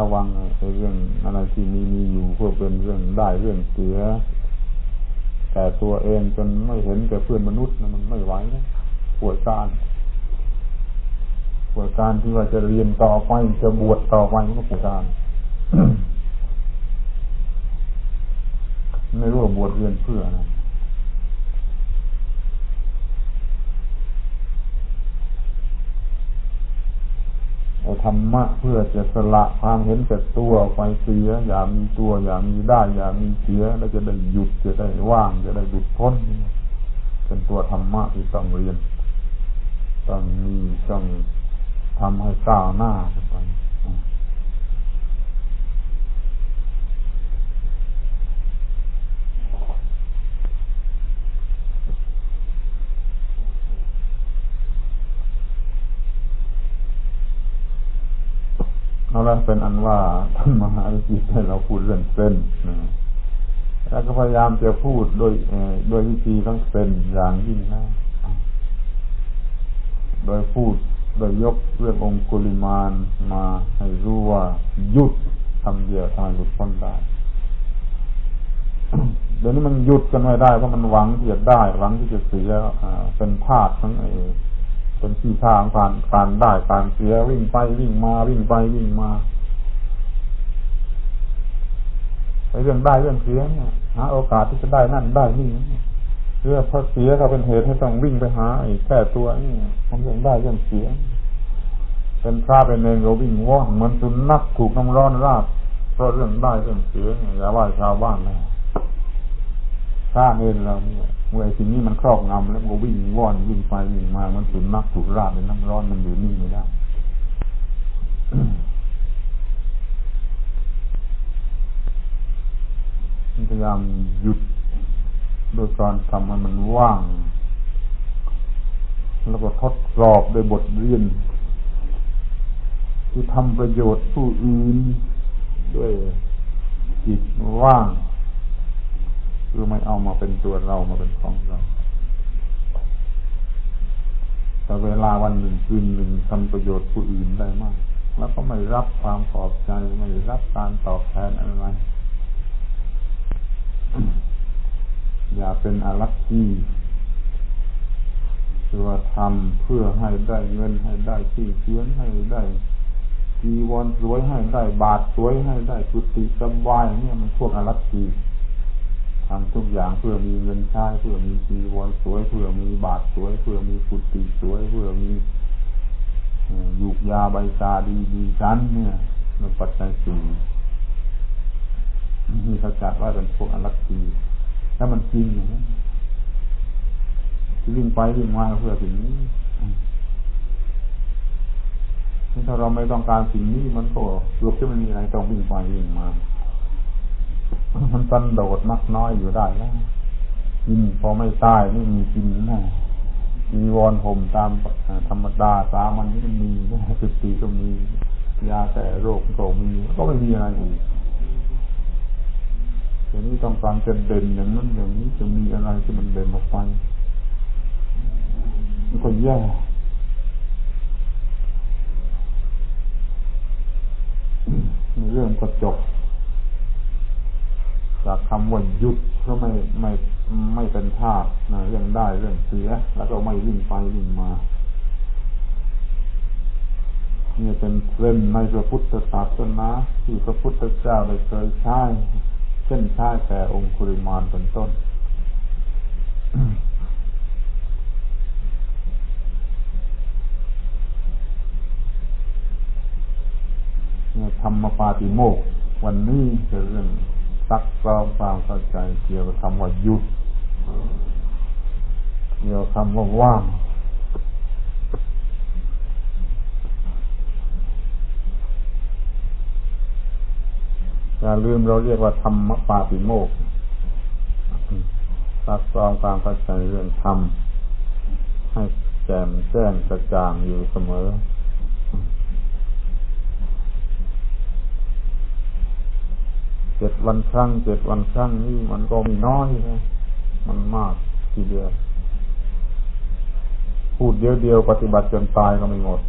ระวังเรื่องอะไรที่มีมีอยู่เพื่อเป็นเรื่องได้เรื่องเสีย แต่ตัวเองจนไม่เห็นแก่เพื่อนมนุษย์นะมันไม่ไหวนะปวยการปวยการที่ว่าจะเรียนต่อไปจะบวชต่อไปมันก็ปวยการไม่รู้ว่าบวชเรียนเพื่อนะธ รรมะเพื่อจะสละความเห็นแก่ตัวไปเสีย อย่ามีตัว อย่ามีได้ อย่ามีเสียแล้วจะได้หยุดจะได้ว่างจะได้หยุดพ้นเป็นตัวธรรมะที่ต้องเรียน ต้องมีต้องทำให้ก้าวหน้าไป เป็นอันว่าท่านมหาวิจิตให้เราพูดเรื่องเส้นนะแล้วก็พยายามจะพูดโดยโดยวิธีทั้งเส้นอย่างยิ่งนะโดยพูดโดยยกเรื่ององคุลิมานมาให้รู้ว่าหยุดทำเดียวทำหลุดพ้นได้เดี๋ยวนี้มันหยุดกันไม่ได้เพราะมันหวังที่จะได้หวังที่จะเสียเป็นธาตุทั้งเอเป็นที่ทางการการได้การเสียวิ่งไปวิ่งมาวิ่งไปวิ่งมาไป เรื่องได้เรื่องเสียเนี่ยหาโอกาสที่จะได้นั่นได้นี่เรื่องพอเสียก็เป็นเหตุให้ต้องวิ่งไปหาไอ้แค่ตัวนี่ทำเรื่องได้เรื่องเสีย เป็นพระเป็นเองเราวิ่งว่อนเหมือนสุนัขถูกน้ำร้อนราดเพราะเรื่องได้เรื่องเสียอย่าว่าชาวบ้านนะข้าเองเราเนี่ยเมื่อสิ่งนี้มันครอบงำแล้วก็วิ่งว่อนวิ่งไปวิ่งมามันสุนัขถูกราดในน้ำร้อนมันอยู่นิ่งไม่ได้ พยายามหยุดโดยการทำให้มันว่าง แล้วก็ทดสอบโดยบทเรียนที่ทำประโยชน์ผู้อื่น ด้วยจิตว่าง คือไม่เอามาเป็นตัวเรามาเป็นของเรา แต่เวลาวันหนึ่งคืนหนึ่งทำประโยชน์ผู้อื่นได้มาก แล้วก็ไม่รับความขอบใจไม่รับการตอบแทนอะไร อย่าเป็นอารักษีคือทำเพื่อให้ได้เงินให้ได้ที่เชื้อให้ได้จีวรสวยให้ได้บาทสวยให้ได้กุฏิสบายเนี่ยมันพวกอารักษีทำทุกอย่างเพื่อมีเงินใช้เพื่อมีจีวรสวย เพื่อมีบาทสวย เพื่อมีกุฏิสวย เพื่อมียุกยาใบชาดีดีชั้นเนี่ยมันปัจจัยสี่ จัดว่าเป็นพวกอรักษีถ้ามันจริงอย่างนั้นที่วิ่งไปวิ่งมาเพื่อสิ่งนี้ถ้าเราไม่ต้องการสิ่งนี้มันก็รวบจะไม่มีอะไรต้องวิ่งไปวิ่งมา มันตันโดดมักน้อยอยู่ได้แล้วกินพอไม่ตายไม่มีกินนะมีวอนห่มตามธรรมดาสามันนี่มีสิบปีก็มียาแต่โรคก็มีก็ไม่มีอะไรอีก ทีนี้ต้องการจะเด่นอย่างนั้นอย่างนี้จะมีอะไรที่มันเด่นออกไปมันก็แย่เรื่องก็จบจากคำว่าหยุดก็ไม่ไม่ไม่เป็นธาตุนะเรื่องได้เรื่องเสีย แล้วก็ไม่วิ่งไปวิ่งมานี่เป็นเส้นในพระพุทธศาสนาที่พระพุทธเจ้าได้เคยใช้ เช่นใช้แต่องคุริมานเป็นต้น ธรรมปาติโมก วันนี้จะเรื่องซักซ้อมความเข้าใจเกี่ยวกับคำว่าหยุดเกี่ยวกับคำว่าว่าง อย่าลืมเราเรียกว่าธรรมปาติโมกซักซ้อมความเข้าใจเรื่องธรรมให้แจ่มแจ้งกระจ่างอยู่เสมอ เจ็ดวันครั้งเจ็ดวันครั้งนี่มันก็มีน้อยนะมันมากทีเดียว พูดเดียวเดียวปฏิบัติจนตายก็ไม่หมด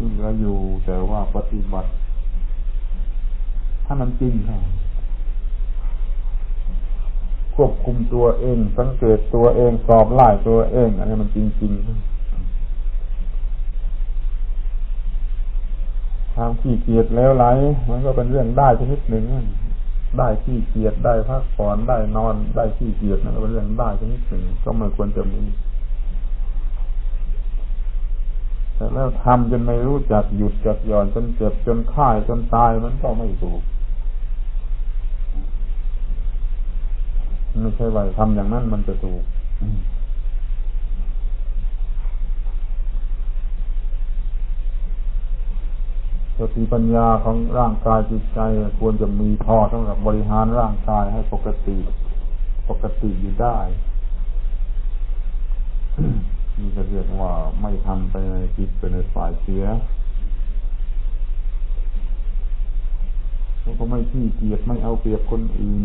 ที่เห ลืออยู่ แต่ว่าปฏิบัติ ถ้ามันจริงค่ะควบคุมตัวเอง สังเกตตัวเองสอบไล่ตัวเองอันนี้มันจริงๆความขี้เกียจแล้วไหลมันก็เป็นเรื่องได้ชนิดหนึ่งได้ขี้เกียจได้พักผ่อนได้นอนได้ขี้เกียจนั่นก็เป็นเรื่องได้ชนิดหนึ่งก็ไม่ควรจะมี แต่แล้วทำจนไม่รู้จักหยุดจักหย่อนจนเจ็บจนค่ายจนตายมันก็ไม่ถูกไม่ใช่ว่าทำอย่างนั้นมันจะถูกสติปัญญาของร่างกายจิตใจควรจะมีพอสำหรับบริหารร่างกายให้ปกติ ปกติอยู่ได้ นี่จะเรียกว่าไม่ทำไปในจิตไปในฝ่ายเสียแล้วก็ไม่ขี้เกียจไม่เอาเปรียบคนอื่น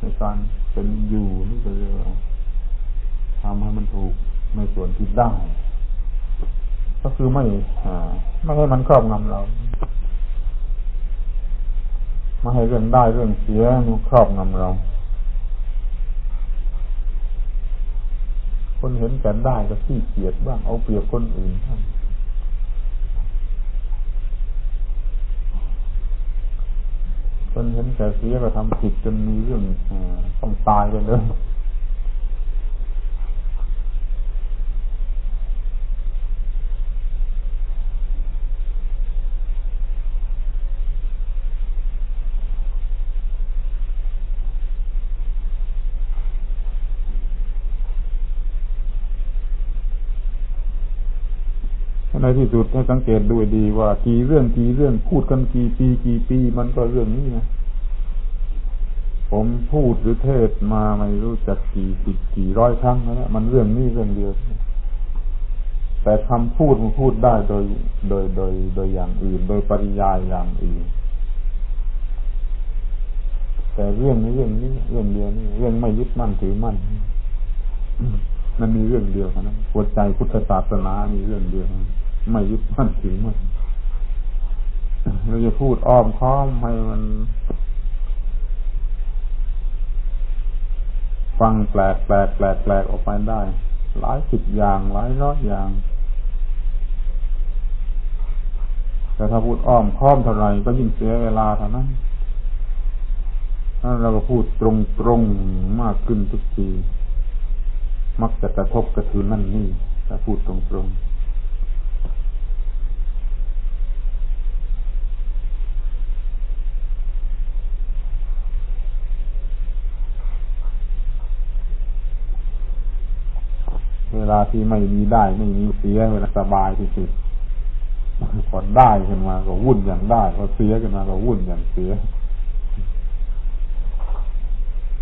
ในการเป็นอยู่นี่ก็เรียกว่าทำให้มันถูกในส่วนที่ได้ ก็คือไม่ไม่ให้มันครอบงำเราไม่ให้เรื่องได้เรื่องเสียมันครอบงำเรา อนเห็นแก่ได้ก็ขี้เกียจบ้างเอาเปรียบคนอื่นบ้างคนเห็นแก่เสียก็ทำผิดจนมีเรื่องต้องตายไปเลย ในที่สุดให้สังเกตดูดีว่ากี่เรื่องกี่เรื่องพูดกันกี่ปีกี่ปีมันก็เรื่องนี้นะผมพูดหรือเทศมาไม่รู้จักกี่สิบกี่ร้อยครั้งแล้วมันเรื่องนี้เรื่องเดียว แต่คำพูดมันพูดได้โดย โดยโดยโดยอย่างอื่น โดยปริยายอย่างอื่น แต่เรื่องนี้เรื่องนี้เรื่องเดียวนี่เรื่องไม่ยึดมั่นถือมั่นมันมีเรื่องเดียวนะหัวใจพุทธศาสนามีเรื่องเดียว ไม่ยึดมั่นถือมั่นเราจะพูดอ้อมค้อมให้มัน ฟังแปลกแปลกแปลกแปลกออกไปได้ หลายสิบอย่างหลายร้อยอย่าง แต่ถ้าพูดอ้อมค้อมเท่าไรก็ยิ่งเสียเวลาเท่านั้นถ้าเราก็พูดตรงตรงมากขึ้นทุกที มักจะกระทบกระทืนนั่นนี่ถ้าพูดตรงตรง ลาที่ไม่มีได้ไม่มีเสียเวลาสบายที่สุดพอได้ขึ้นมาก็วุ่นอย่างได้พอเสียขึ้นมาก็วุ่นอย่างเสีย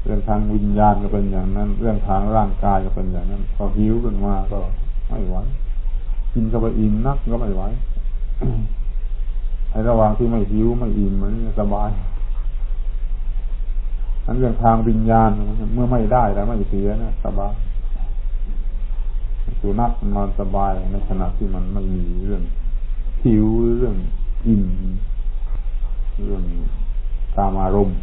เรื่องทางวิญญาณก็เป็นอย่างนั้น เรื่องทางร่างกายก็เป็นอย่างนั้น พอหิวขึ้นมาก็ไม่ไหวกินก็ไปอิ่มนักก็ไม่ไหวในระหว่างที่ไม่หิวไม่อิ่มมันสบายนั้นเรื่องทางวิญญาณเมื่อไม่ได้แล้วไม่เสียนะสบาย สุนัขนอนสบายในขณะที่มันไม่มีเรื่องหิวเรื่องอิ่มเรื่องตามอารมณ์